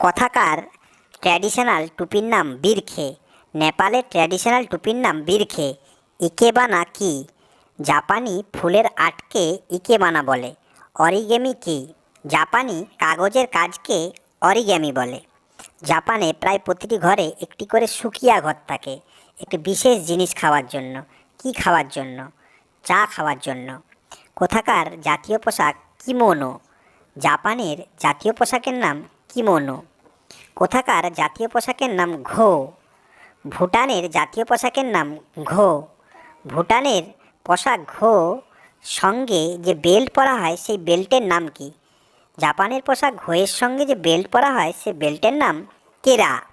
কথাকার ট্র্যাডিশনাল টুপির নাম বীরখে নেপালের ট্র্যাডিশনাল টুপির নাম বীরখে ইকেবানা কি, জাপানি ফুলের আটকে ইকেবানা বলে, অরিগেমি কি, জাপানি কাগজের কাজকে অরিগেমি বলে। জাপানে প্রায় প্রতিটি ঘরে একটি করে শুকিয়া ঘর থাকে, একটি বিশেষ জিনিস খাওয়ার জন্য, কি খাওয়ার জন্য, চা খাওয়ার জন্য। কোথাকার জাতীয় পোশাক কিমোনো, জাপানের জাতীয় পোশাকের নাম কিমোনো। কোথাকার জাতীয় পোশাকের নাম ঘো? ভুটানের জাতীয় পোশাকের নাম ঘো। ভুটানের পোশাক ঘো সঙ্গে যে বেল্ট পরা হয়, সেই বেল্টের নাম কি? জাপানের পোশাক ঘোয়ের সঙ্গে যে বেল্ট পরা হয়, সে বেল্টের নাম কেরা?